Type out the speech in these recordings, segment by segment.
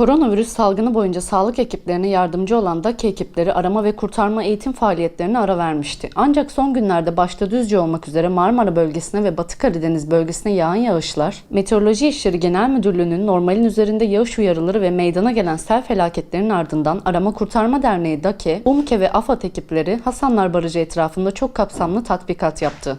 Koronavirüs salgını boyunca sağlık ekiplerine yardımcı olan DAKİ ekipleri arama ve kurtarma eğitim faaliyetlerine ara vermişti. Ancak son günlerde başta Düzce olmak üzere Marmara bölgesine ve Batı Karadeniz bölgesine yağan yağışlar, Meteoroloji İşleri Genel Müdürlüğü'nün normalin üzerinde yağış uyarıları ve meydana gelen sel felaketlerinin ardından Arama Kurtarma Derneği DAKİ, UMKE ve AFAD ekipleri Hasanlar Barajı etrafında çok kapsamlı tatbikat yaptı.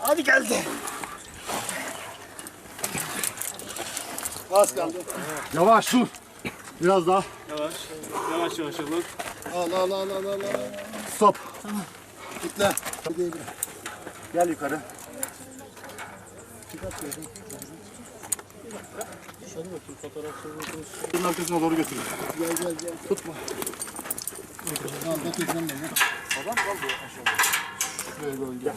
Hadi geldi. Az kaldı. Yavaş dur. Biraz daha. Yavaş. Yavaş yavaş alın. Al al al al al. Stop. Kitle. Gel yukarı. Bunun arkasına doğru götürün. Gel gel gel. Tutma. Al bak yüzden de. Adam kaldı aşağıda. Şuraya doğru gel.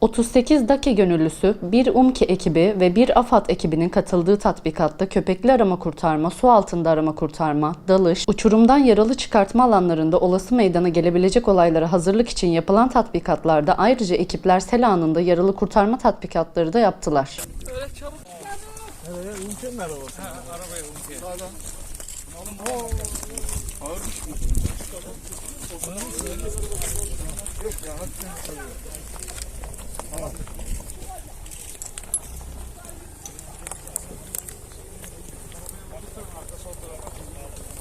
38 DAKİ gönüllüsü, bir UMKE ekibi ve bir AFAD ekibinin katıldığı tatbikatta köpekli arama kurtarma, su altında arama kurtarma, dalış, uçurumdan yaralı çıkartma alanlarında olası meydana gelebilecek olaylara hazırlık için yapılan tatbikatlarda ayrıca ekipler sel anında yaralı kurtarma tatbikatları da yaptılar.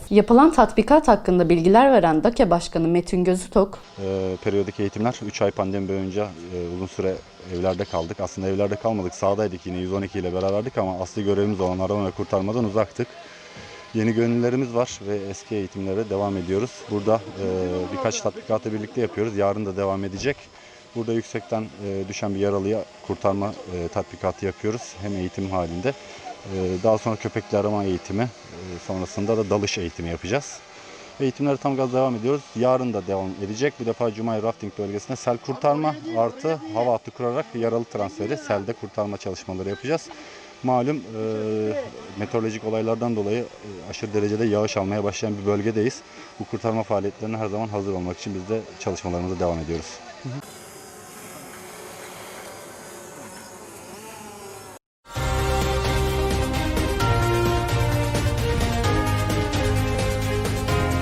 Yapılan tatbikat hakkında bilgiler veren DAKE Başkanı Metin Gözütok, Ee, periyodik eğitimler 3 ay pandemi boyunca e, uzun süre evlerde kaldık. Aslında evlerde kalmadık, sahadaydık yine 112 ile beraberdik ama asli görevimiz olan arama ve kurtarmadan uzaktık. Yeni gönüllerimiz var ve eski eğitimlere devam ediyoruz. Burada e, birkaç tatbikatı birlikte yapıyoruz. Yarın da devam edecek. Burada yüksekten e, düşen bir yaralıya kurtarma e, tatbikatı yapıyoruz. Hem eğitim halinde. E, daha sonra köpekli arama eğitimi, e, sonrasında da dalış eğitimi yapacağız. Eğitimlere tam gaz devam ediyoruz. Yarın da devam edecek. Bu defa Cumay Rafting bölgesinde sel kurtarma artı hava hattı kurarak yaralı transferi selde kurtarma çalışmaları yapacağız. Malum e, meteorolojik olaylardan dolayı e, aşırı derecede yağış almaya başlayan bir bölgedeyiz. Bu kurtarma faaliyetlerine her zaman hazır olmak için biz de çalışmalarımıza devam ediyoruz.